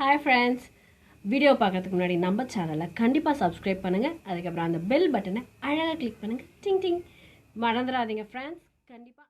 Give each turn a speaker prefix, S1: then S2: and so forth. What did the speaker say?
S1: hi friends video பார்க்கறதுக்கு முன்னாடி நம்ம சேனலை கண்டிப்பாக சப்ஸ்கிரைப் பண்ணுங்கள் அதுக்கப்புறம் அந்த பெல் பட்டனை அழகாக கிளிக் பண்ணுங்கள் டிங் டிங் மறந்துடாதீங்க ஃப்ரெண்ட்ஸ் கண்டிப்பாக